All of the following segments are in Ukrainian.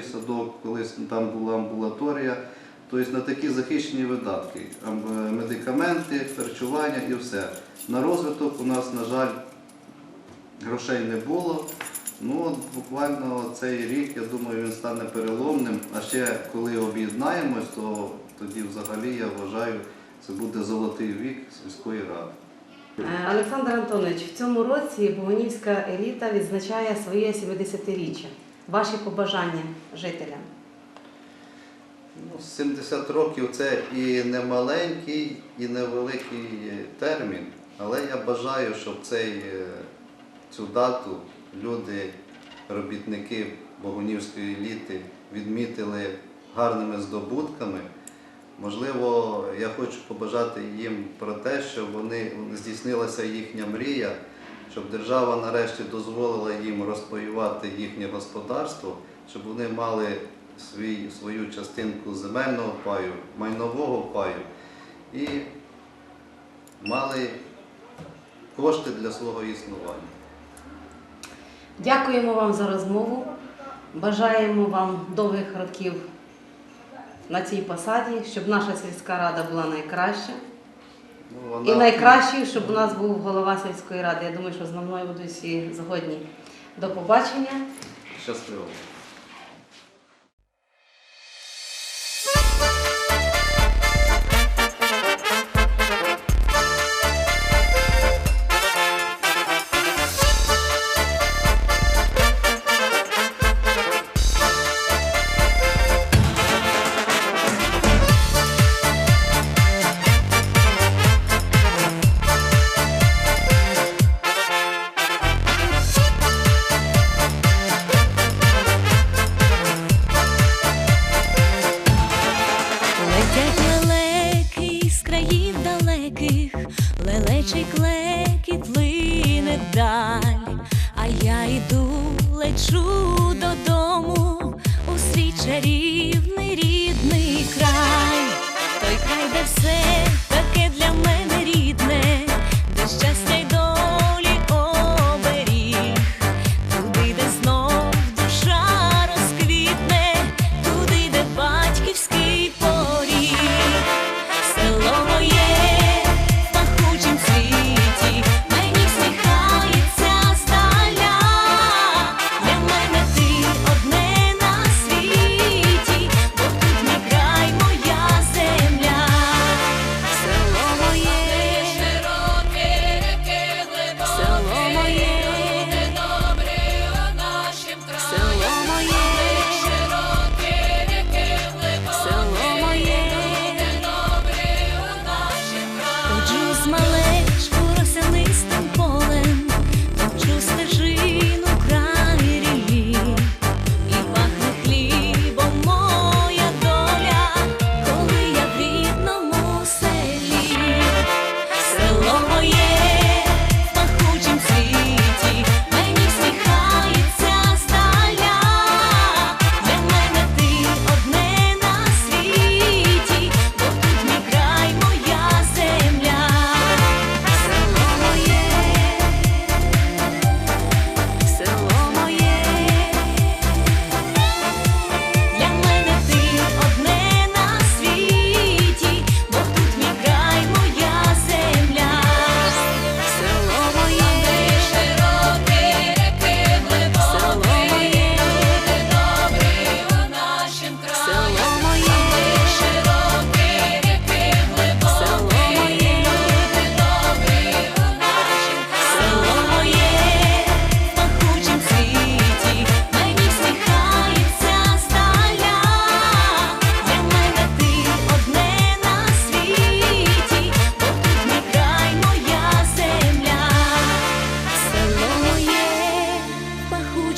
Садок, колись там була амбулаторія. Тобто на такі захищені видатки, е, медикаменти, харчування і все. На розвиток у нас, на жаль, грошей не було. Ну, буквально цей рік, я думаю, він стане переломним. А ще коли об'єднаємось, то тоді взагалі я вважаю, це буде золотий вік сільської ради. Е, Олександр Антонович, в цьому році Богунівська еліта відзначає своє 70-річчя. Ваші побажання жителям. Ну, 70 років це і не маленький, і невеликий термін, але я бажаю, щоб цей, е, цю дату люди, робітники Богунівської еліти відмітили гарними здобутками. Можливо, я хочу побажати їм про те, щоб вони здійснилася їхня мрія, щоб держава нарешті дозволила їм розпаювати їхнє господарство, щоб вони мали свій, свою частинку земельного паю, майнового паю і мали кошти для свого існування. Дякуємо вам за розмову. Бажаємо вам довгих років на цій посаді, щоб наша сільська рада була найкраща. Ну, І вона- найкраще, щоб у нас був голова сільської ради. Я думаю, що з мною будуть всі згодні. До побачення. Щасливо. Лелечий клекіт лине вдаль, а я йду, лечу додому. У свій чарівний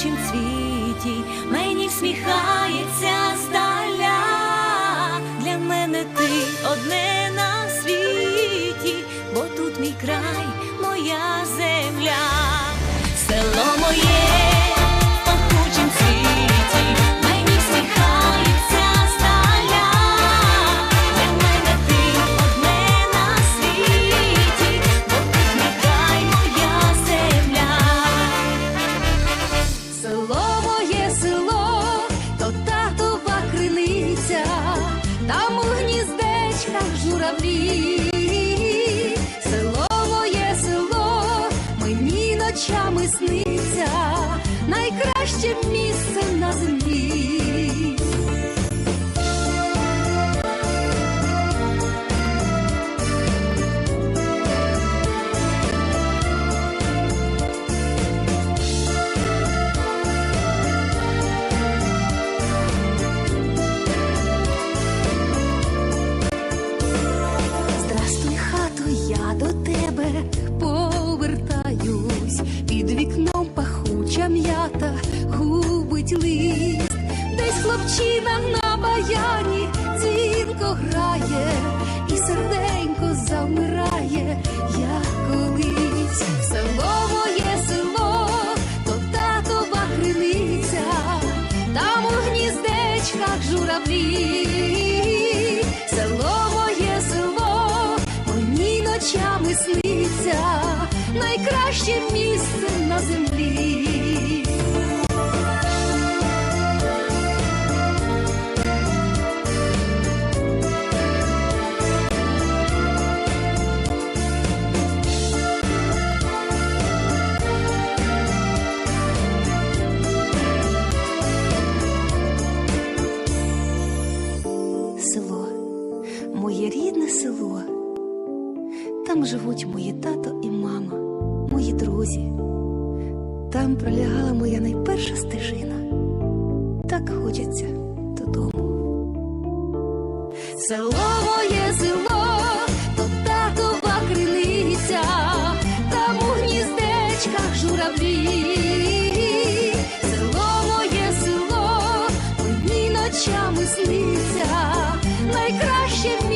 пахучім світі, мені всміхається мені ночами сниться, найкраще місце на землі. Журавлі. Село моє село, мені ночами сниться, найкраще місце на землі. Моє рідне село. Там живуть мої тато і мама, мої друзі. Там пролягала моя найперша стежина. Так хочеться додому. Село моє село, то татова криниця, там у гніздечках журавлі. Село моє село, мені ночами сниться, найкраще місце